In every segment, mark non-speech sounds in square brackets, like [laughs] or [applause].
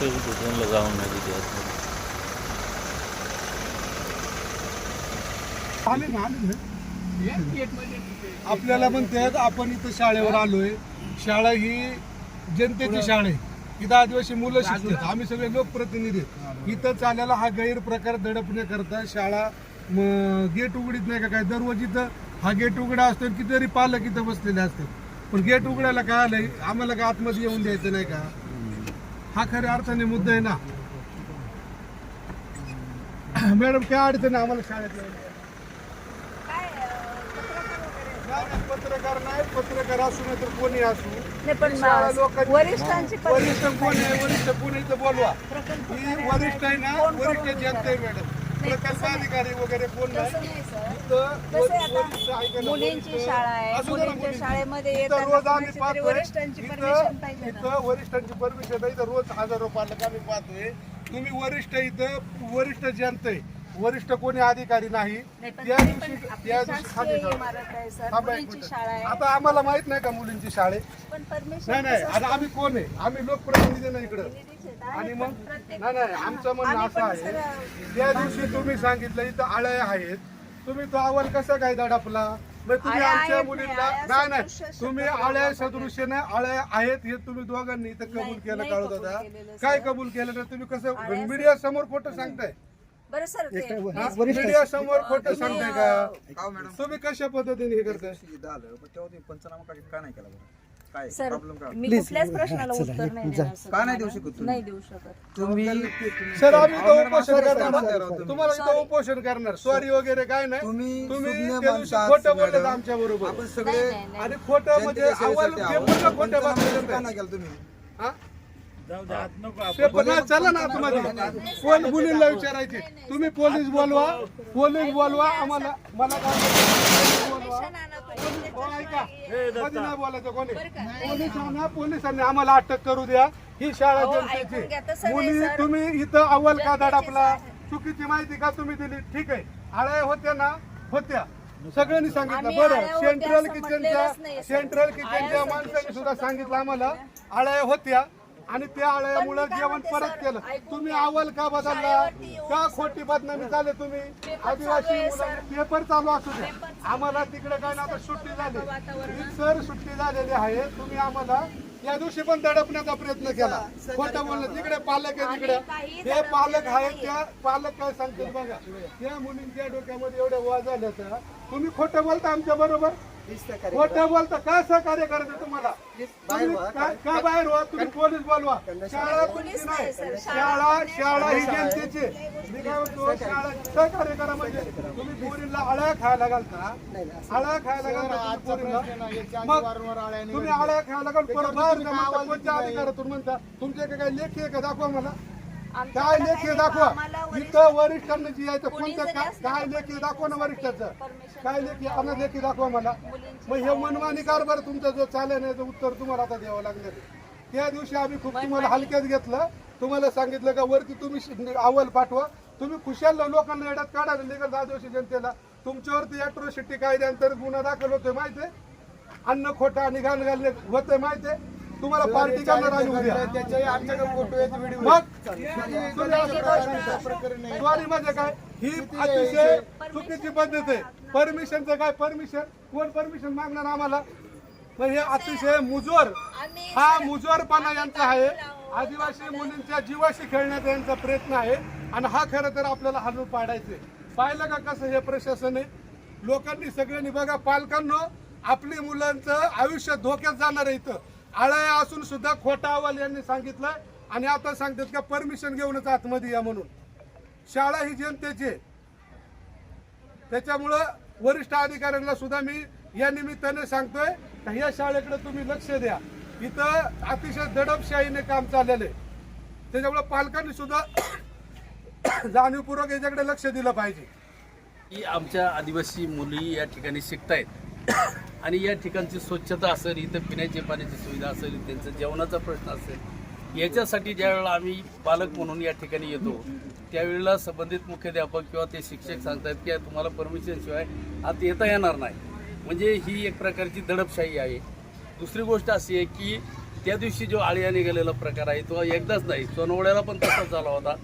ते दिली आतमध्ये. आले ना आले ना आपल्याला म्हणतात आपण इथं शाळेवर आलोय. शाळा ही जनतेची शाळा आहे. इथं आदिवासी मुलं शिकतात. आम्ही सगळे लोकप्रतिनिधी आहेत. इथं चालायला हा गैरप्रकार दडपण्याकरता शाळा म, गेट उघडीत नाही का काय? दररोज इथं हा गेट उघडा असतो कितीतरी पालक इथं बसलेले असतात. पण गेट उघडायला काय आलंय? आम्हाला काय आतमध्ये येऊन द्यायचं नाही का? हा खऱ्या अर्थाने मुद्दा आहे ना. मॅडम काय अडचण आम्हाला शाळेत पत्रकार नाही पत्रकार असू नाही तर कोणी असू वरिष्ठांची वरिष्ठ कोण आहे? वरिष्ठ कोणी बोलवा. वरिष्ठ आहे ना? वरिष्ठ जनता आहे मॅडम. अधिकारी वगैरे कोण तसं नाही सर. मुलींची शाळा आहे. मुलींच्या. शाळेमध्ये वरिष्ठांची परमिशन इथं पाहिजे ना इथं वरिष्ठांची परमिशन आहे इथं रोज हजारो पालक आम्ही पाहतोय. तुम्ही वरिष्ठ इथं वरिष्ठ जनता आहे वरिष्ठ कोणी अधिकारी नाही. त्या दिवशी त्या दिवशी आता आम्हाला माहीत नाही का मुलींची शाळे? नाही नाही आता आम्ही कोण आहे? आम्ही लोकप्रतिनिधी नाही इकडं. आणि मग नाही नाही आमचं म्हणणं असं आहे त्या दिवशी तुम्ही सांगितलं इथं आळ्या आहेत तुम्ही तो अहवाल कसा काय दडपला? मग तुम्ही आळ्या आमच्या मुलींना नाही, नाही तुम्ही आळ्या वापरू सदृश्य नाही आळ्या आहेत हे तुम्ही दोघांनी इथं कबूल केलं होता केलेलं, काय. कबूल केलं तर तुम्ही कसं मीडिया समोर खोटं सांगताय? बरं सर ते हा? मीडिया समोर खोटं सांगताय का? का मॅडम तुम्ही कशा पद्धतीने हे करताय? इथं आलं पण तेव्हा तुम्ही पंचनामा का का नाही केला बरं? काय सर प्रॉब्लेम काय मी कुठल्याच प्रश्नाला [laughs] उत्तर नाही देणार सर का नाही देऊ तुम्हाला. शकत तुम्ही? नाही देऊ शकत तुम्ही सर आम्ही इथं उपोषण करणार. तुम्हाला इथं उपोषण करणार सॉरी वगैरे काय नाही तुम्ही तुम्ही सुज्ञ त्या दिवशी माणसं आहात, खोटं बोलले मॅडम. आमच्या बरोबर आपण सगळे नाही, नाही. आणि खोटं म्हणजे जनतेच्या अहवाल सेवेसाठी आहोत. पेपरला खोटं पंचनामा बातम्या का देताय. नाही केला तुम्ही हा? पेपर नाही चला ना आतमध्ये कोण मुलींना विचारायचे तुम्ही पोलीस बोलवा पोलीस बोलवा आम्हाला मला काय बोलवा हो, ऐका कधी नाही बोलायचं कोणी? पोलिसांना पोलिसांनी आम्हाला अटक करू द्या. ही शाळा जनतेची. मुली. तुम्ही इथं अव्वल का दडापला. चुकीची माहिती का तुम्ही दिली? ठीक आहे. आळ्या होत्या ना? होत्या. सगळ्यांनी सांगितलं. बरं. सेंट्रल किचनच्या. सेंट्रल किचनच्या माणसांनी सुद्धा सांगितलं आम्हाला. आळ्या होत्या. आणि त्या आळ्यामुळे जेवण परत केलं. तुम्ही घ्या. अव्वल का बदलला? का खोटी बदनामी चालले तुम्ही? आदिवासी आहे. पेपर चालू असू चालू आम्हाला तिकडे काय ना आता सुट्टी झाली. सर सुट्टी झालेली आहे. तुम्ही आम्हाला या दिवशी पण दडपण्याचा प्रयत्न केला. खोटं बोललं तिकडे पालक आहे तिकडे. हे पालक नाहीये. त्या पालक काय सांगतात बघा. त्या मुलींच्या डोक्यामध्ये एवढे वा झाले तर तुम्ही खोटं बोलता आमच्या बरोबर? खोटं बोलता काय सहकार्य करायचं तुम्हाला? काय बाहेर व्हा. तुम्ही पोलीस बोलवा. शाळा. पोलीस तुमची नाही. शाळा शाळा ही जनतेची. मी काय म्हणतो शाळा सहकार्य करा म्हणजे. तुम्ही पोरीला आळ्या खायला घालता आळ्या खायला घालता तुम्ही पोरीला मग तुम्ही आळ्या खायला घाल. परत बाहेर का म्हणता कोणत्या अधिकारातून म्हणता तुमच्या काय लेखी आहे का? दाखवा मला. काय आमच्याकडे लेखी दाखवा. इथं वरिष्ठांना जी यायचं कोणी कोणत्या जरी काय काय लेखी दाखवा ना वरिष्ठाचं. काय लेखी अनाथ लेखी दाखवा मला. मग हे मनमानी कारभार तुमचा जो चालेल नाही उत्तर तुम्हाला आता द्यावं लागणार. त्या दिवशी आम्ही खूप तुम्हाला हलक्यात घेतलं. तुम्हाला सांगितलं का वरती तुम्ही शि- अहवाल पाठवा. तुम्ही खुशाल लोकांना येड्यात काढा लिगल आदिवासी जनतेला. तुमच्यावरती अॅट्रोसिटी कायद्याअंतर्गत गुन्हा दाखल होतोय माहिती आहे अन्न खोटा आणि घाण घालणे होतंय माहिती आहे तुम्हाला पार्टी करणार आणि उद्या. मग? सॉरी म्हणजे काय? ही अतिशय चुकीची पद्धत आहे. परमिशनचं काय? परमिशन कोण परमिशन मागणार आम्हाला? मग हे अतिशय मुजोर. हा मुजोरपणा यांचा आहे. आदिवासी मुलींच्या जीवाशी खेळण्याचा यांचा प्रयत्न आहे. आणि हा खरं तर आपल्याला हलवून पाडायचे पाहिलं का कसं हे प्रशासन आहे? लोकांनी सगळ्यांनी बघा पालकांनो आपली मुलांचं आयुष्य धोक्यात जाणार आहे इथं. आळाय असून सुद्धा खोटा अहवाल यांनी सांगितलं. आणि आता सांगतात का परमिशन घेऊनच आतमध्ये या म्हणून. शाळा ही जनतेची आहे. त्याच्यामुळं वरिष्ठ अधिकाऱ्यांना सुद्धा मी या निमित्ताने सांगतोय का या शाळेकडे तुम्ही लक्ष द्या. इथं अतिशय दडपशाहीने काम चाललेलं आहे. त्याच्यामुळं पालकांनी सुद्धा [coughs] जाणीवपूर्वक याच्याकडे लक्ष दिलं पाहिजे. की आमच्या आदिवासी मुली या ठिकाणी शिकतायत. आणि या ठिकाणची स्वच्छता असेल इथं पिण्याची पाण्याची सुविधा असेल त्यांचं जेवणाचा प्रश्न असेल याच्यासाठी ज्यावेळेला आम्ही पालक म्हणून या ठिकाणी येतो त्यावेळेला संबंधित मुख्याध्यापक किंवा ते शिक्षक सांगतात की तुम्हाला परमिशन शिवाय आत येता येणार नाही. म्हणजे ही एक प्रकारची दडपशाही आहे. दुसरी गोष्ट अशी आहे की त्या दिवशी जो आळ्या निघालेला प्रकार आहे तो एकदाच नाही सोनवड्याला पण तसाच झाला होता.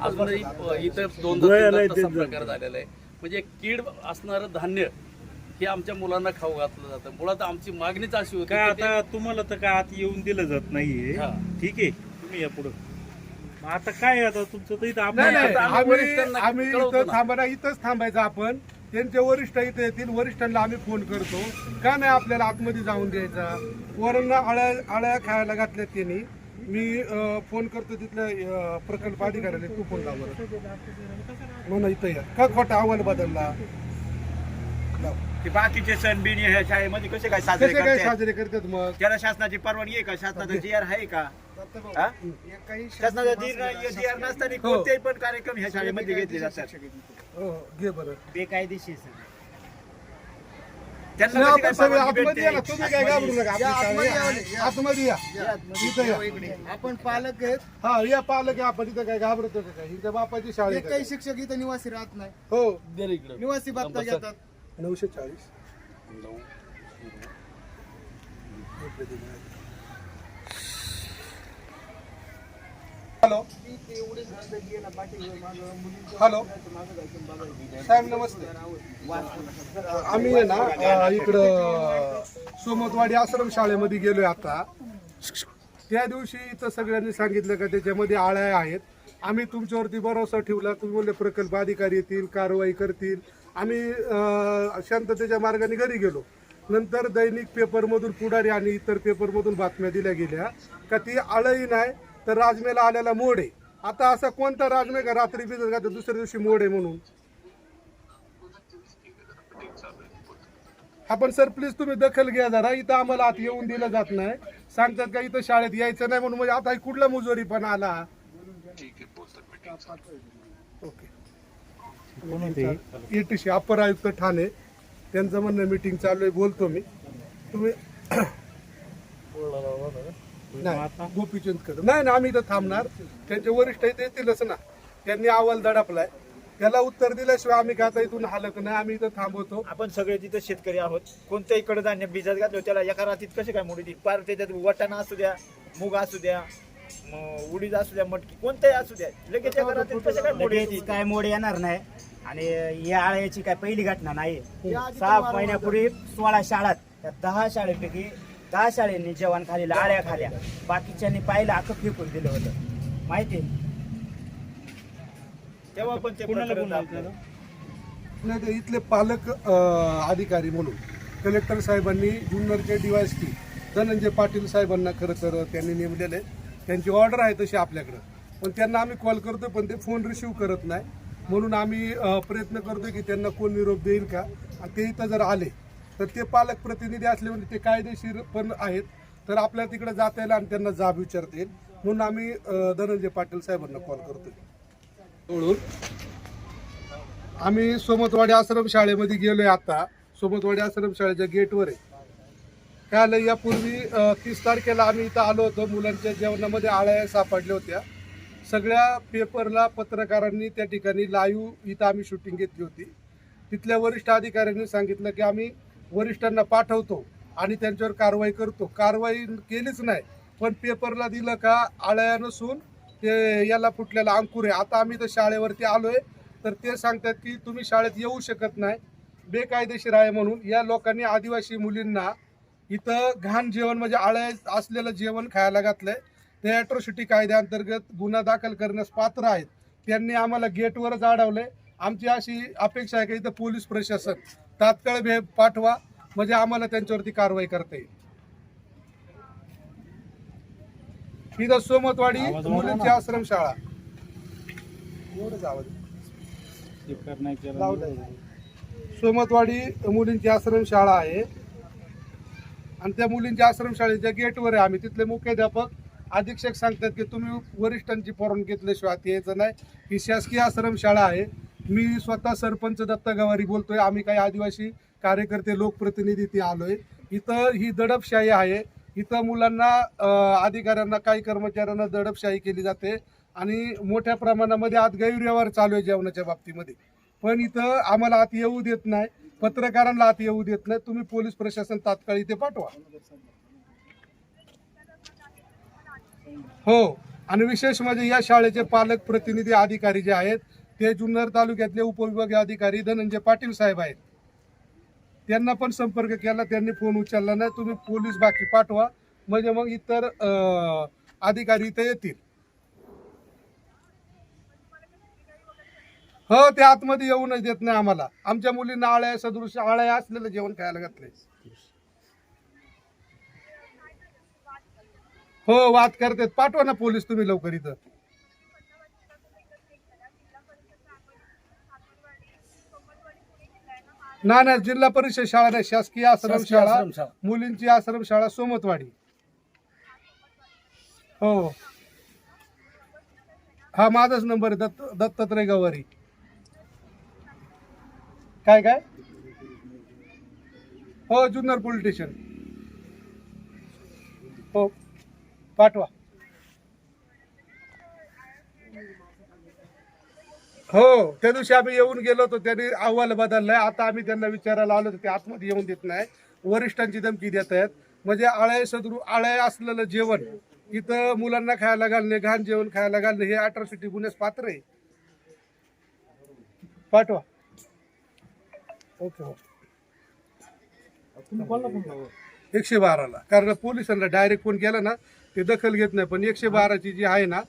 अजूनही इथं दोनदा तीनदा तसा प्रकार झालेला आहे. म्हणजे कीड असणारं धान्य हे आमच्या मुलांना खाऊ घातलं जातं. मुळात आमची मागणीच अशी होती काय की ते- आता तुम्हाला तर काय आत येऊन दिलं जात नाहीये? हा. ठीक आहे तुम्ही या पुढं. आता काय आता तुमचं तर इथं नाही आम्हाला नाही आम्ही आम्ही वरिष्ठांना आम्ही कळवतो इथं ना. थांबा इथंच थांबायचं आपण. त्यांचे वरिष्ठ इथे येतील वरिष्ठांना आम्ही फोन करतो. का नाही आपल्याला आतमध्ये जाऊन द्यायचा? पोरांना आळ्या आळ्या खायला घातल्यात त्यांनी. मी अं, फोन करतो तिथल्या अं, प्रकल्प अधिकाऱ्याला तू फोन लाव बरं. म्हणून इथं या. का खोटा अहवाल बदलला. ते बाकीचे सण बिन ह्या शाळेमध्ये कसे काय साजरे कसे काय करतात? साजरे करतात मग? त्याला शासनाची परवानगी आहे का? शासनाचा जी आर आहे का? हा? शासनाचा जी आर नसताना कोणतेही पण कार्यक्रम ह्या शाळेमध्ये घेतले जातात. हो, घे बरं. बेकायदेशीर त्यांना काय आपण सगळे परवानगी आतमध्ये या ना भेटते? तुम्ही काय घाबरू नका आपली शाळा या. आतमध्ये या. इथं या. आपण पालक आहेत. हा या पालक आहे आपण इथं काय घाबरतो का काय? इथं बापाची शाळा आहे काही? शिक्षक इथं निवासी राहत नाही. हो. निवासी भत्ता घेतात नऊशे चाळीस. हॅलो. हॅलो. साहेब नमस्ते. आम्ही आहे ना इकडं सोमतवाडी आश्रम शाळेमध्ये गेलोय आता. त्या दिवशी इथं सगळ्यांनी सांगितलं का त्याच्यामध्ये आळ्या आहेत. आम्ही तुमच्यावरती भरोसा ठेवला. तुम्ही बोलले प्रकल्प अधिकारी येतील कारवाई करतील. आम्ही शांततेच्या मार्गाने घरी गेलो. नंतर दैनिक पेपरमधून पुढारी आणि इतर पेपरमधून बातम्या दिल्या गेल्या का ती आळही नाही तर राजमेला आलेला मोड. आहे आता असा कोणता राजमे का रात्री भिजत का दुसऱ्या दिवशी मोड आहे म्हणून? आपण सर प्लीज तुम्ही दखल घ्या जरा. इथं आम्हाला आत येऊन दिलं जात नाही. सांगतात का इथं शाळेत यायचं नाही म्हणून म्हणजे आता कुठला मुजोरी पण आला? ओके. एटीसी अपर आयुक्त ठाणे त्यांचं म्हणणं मीटिंग चालू आहे बोलतो मी. तुम्ही नाही गोपीचंद कदम नाही ना आम्ही इथं थांबणार. त्यांचे वरिष्ठ इथे येतीलच ना. त्यांनी अहवाल दडपलाय. त्याला उत्तर दिल्याशिवाय आम्ही काय आता इथून हालक नाही आम्ही इथं थांबवतो. आपण सगळे तिथे शेतकरी आहोत. कोणत्याही कडधान्य भिजत घातलं त्याला एका रात्रीत कसे काय मोडी पार त्याच्यात वाटाणा असू द्या मूग असू द्या म- उडीद असू द्या मटकी कोणत्याही असू द्या लगेच काय मोडी लगेच काय मोड येणार नाही. आणि या आळ्याची काय पहिली घटना नाही. सहा महिन्यापूर्वी सोळा शाळात त्या दहा शाळेपैकी दहा शाळेंनी जेवण खाल्लेलं आळ्या खाल्या बाकीच्यांनी पाहिलं अख्खं फेकून दिलं होतं. माहिती तेव्हा पण ते प्रकरण. नाही ते इथले पालक अं, अधिकारी म्हणून कलेक्टर साहेबांनी जुन्नरचे डीवायएसपी धनंजय पाटील साहेबांना खरं तर त्यांनी नेमलेले. त्यांची ऑर्डर आहे तशी आपल्याकडं. पण त्यांना आम्ही कॉल करतो पण ते फोन रिसिव्ह करत नाही. म्हणून आम्ही प्रयत्न करतो की त्यांना कोण निरोप देईल का? आणि ते इथं जर आले तर ते पालक प्रतिनिधी असले म्हणजे ते कायदेशीर पण आहेत. तर आपल्याला तिकडे जाता येईल आणि त्यांना जाब विचारता येईल. म्हणून आम्ही धनंजय पाटील साहेबांना कॉल करतोय. सोडून? आम्ही सोमतवाडी आश्रम शाळेमध्ये गेलोय आता. सोमतवाडी आश्रम शाळेच्या गेटवर आहे. काय यापूर्वी तीस तारखेला आम्ही इथं आलो होतो. मुलांच्या जेवणामध्ये आळ्या सापडल्या होत्या. सगळ्या पेपरला पत्रकारांनी त्या ठिकाणी लाईव्ह इथं आम्ही शूटिंग घेतली होती. तिथल्या वरिष्ठ अधिकाऱ्यांनी सांगितलं की आम्ही वरिष्ठांना पाठवतो आणि त्यांच्यावर कारवाई करतो. कारवाई केलीच नाही पण पेपरला दिलं का आळ्या नसून ते याला फुटलेला अंकुर आहे. आता आम्ही तर शाळेवरती आलो आहे तर ते सांगतात की तुम्ही शाळेत येऊ शकत नाही. बेकायदेशीर आहे म्हणून या लोकांनी आदिवासी मुलींना इथं घाण जेवण म्हणजे आळ्या असलेलं जेवण खायला घातलंय. ते ॲट्रॉसिटी कायद्याअंतर्गत गुन्हा दाखल करण्यास पात्र आहेत. त्यांनी आम्हाला गेटवरच अडवलंय आमची अशी अपेक्षा आहे की इथं पोलीस प्रशासन तात्काळ भे पाठवा. म्हणजे आम्हाला त्यांच्यावरती कारवाई करता येईल. इथं सोमतवाडी मुलींची आश्रम शाळा एवढंच आवाज. लावलाय. सोमतवाडी मुलींची आश्रम शाळा आहे. आणि त्या मुलींच्या आश्रमशाळेच्या गेटवर आहे आम्ही. तिथले मुख्याध्यापक अधीक्षक सांगतात की तुम्ही वरिष्ठांची फॉर्म घेतल्याशिवाय आत यायचं नाही. ही शासकीय आश्रमशाळा आहे. मी स्वतः सरपंच दत्ता गवारी बोलतोय. आम्ही काही आदिवासी कार्यकर्ते लोकप्रतिनिधी ते आलोय. इथं ही दडपशाही आहे. इथं मुलांना अधिकाऱ्यांना काही कर्मचाऱ्यांना दडपशाही केली जाते आणि मोठ्या प्रमाणामध्ये आत गैरव्यवहार चालू आहे जेवणाच्या बाबतीमध्ये. पण इथं आम्हाला आत येऊ देत नाही. पत्रकारांना आत येऊ देत नाही तुम्ही पोलीस प्रशासन तात्काळ इथे पाठवा. हो. आणि विशेष म्हणजे या शाळेचे पालक प्रतिनिधी अधिकारी जे आहेत ते जुन्नर तालुक्यातले उपविभागीय अधिकारी धनंजय पाटील साहेब आहेत. त्यांना पण संपर्क केला त्यांनी फोन उचलला नाही. तुम्ही पोलीस बाकी पाठवा. म्हणजे मग इतर अधिकारी इथे येतील. हो ते आतमध्ये येऊनच देत नाही आम्हाला. आमच्या मुलींना आळ्या सदृश आळ्या असलेलं जेवण खायला घातलंय. हो वाद करतात. पाठवा ना पोलीस तुम्ही लवकर इथं. नाही नाही जिल्हा परिषद शाळा नाही शासकीय आश्रम शासकीय शाळा. आश्रम शाळा. मुलींची आश्रम शाळा सोमतवाडी. हो. हा माझाच नंबर आहे दत्त दत्तात्रय गवारी. काय काय? हो जुन्नर पोलीस स्टेशन. हो पाठवा. हो त्या दिवशी आम्ही येऊन गेलो होतो त्यांनी अहवाल बदललाय. आता आम्ही त्यांना विचारायला आलो होतो ते आतमध्ये येऊन देत नाही. वरिष्ठांची धमकी देत आहेत. म्हणजे आळ्या सदरू आळ्या असलेलं जेवण इथं मुलांना खायला घालणे घाण जेवण खायला घालणे हे अट्रॉसिटी गुन्ह्यास पात्र आहे. पाठवा. ओके हो. एकशे बाराला. कारण पोलिसांना डायरेक्ट फोन केला ना ते दखल घेत नाही. पण एकशे बाराची जी आहे ना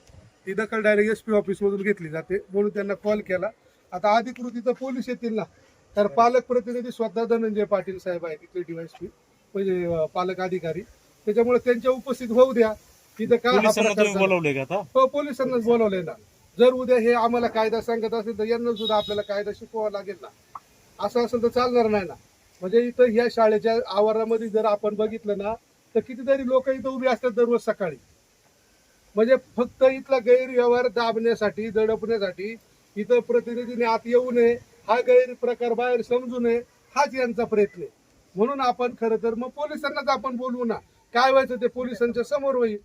ती दखल डायरेक्ट एस पी ऑफिसमधून घेतली जाते. म्हणून त्यांना कॉल केला. आता अधिकृत इथं पोलीस येतील ना. तर पालक प्रतिनिधी स्वतः धनंजय पाटील साहेब आहेत तिथले डीवायस पी म्हणजे पालक अधिकारी. त्याच्यामुळे त्यांच्या उपस्थित होऊ द्या. तिथं का हा पोलिसांना प्रकार तुम्ही झाला? बोलवले का आता? हो पोलिसांनाच बोलवलंय ना. जर उद्या हे आम्हाला कायदा सांगत असेल तर यांना सुद्धा आपल्याला कायदा शिकवावा लागेल ना. असं असेल तर चालणार नाही ना. म्हणजे इथं ह्या शाळेच्या आवारामध्ये जर आपण बघितलं ना तर कितीतरी लोक इथं उभी असतात दररोज सकाळी. म्हणजे फक्त इथला गैरव्यवहार दाबण्यासाठी दडपण्यासाठी इथं प्रतिनिधीने आत येऊ नये. हा गैरप्रकार बाहेर समजू नये. हाच यांचा प्रयत्न आहे. म्हणून आपण खरं तर मग पोलिसांनाच आपण बोलवू ना. काय व्हायचं ते पोलिसांच्या समोर होईल.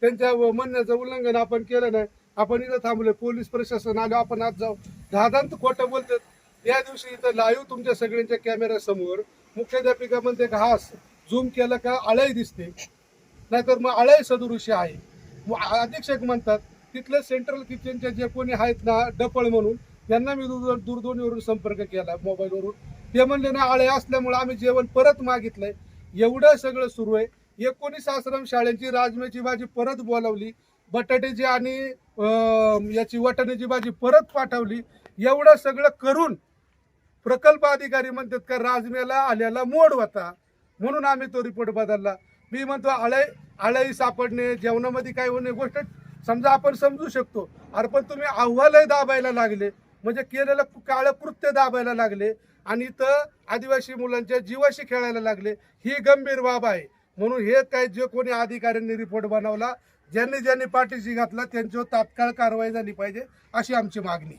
त्यांच्या व- म्हणण्याचं उल्लंघन आपण केलं नाही. आपण इथं थांबलोय. पोलीस प्रशासन आलो आपण आज जाऊ. दादांत खोटं बोलतात. या दिवशी इथं लाईव्ह तुमच्या सगळ्यांच्या कॅमेऱ्यासमोर मुख्याध्यापिकामध्ये घास झूम केलं का आळई दिसते. नाहीतर मग आळई सदृश्य आहे. मग अधीक्षक म्हणतात तिथले सेंट्रल किचनचे जे कोणी आहेत ना डपळ म्हणून त्यांना मी दूर दूरध्वनीवरून संपर्क केला मोबाईलवरून. ते म्हणले ना आळे असल्यामुळे आम्ही जेवण परत मागितलंय. एवढं सगळं सुरू आहे. एकोणीस आश्रम शाळेची राजम्याची भाजी परत बोलावली. बटाट्याची आणि याची वाटाण्याची भाजी परत पाठवली. एवढं सगळं करून प्रकल्प अधिकारी म्हणतात का राजमेला आल्याला मोड होता. म्हणून आम्ही तो रिपोर्ट बदलला. मी म्हणतो आळई आळई सापडणे जेवणामध्ये काय होणे गोष्ट समजा आपण समजू शकतो. अरे पण तुम्ही अहवालही दाबायला लागले. म्हणजे केलेलं काळं कृत्य दाबायला लागले. आणि इथं आदिवासी मुलांच्या जीवाशी खेळायला लागले. ही गंभीर बाब आहे. म्हणून हे काय जे कोणी अधिकाऱ्यांनी रिपोर्ट बनवला ज्यांनी ज्यांनी पाठीशी घातला त्यांच्यावर तात्काळ कारवाई झाली पाहिजे अशी आमची मागणी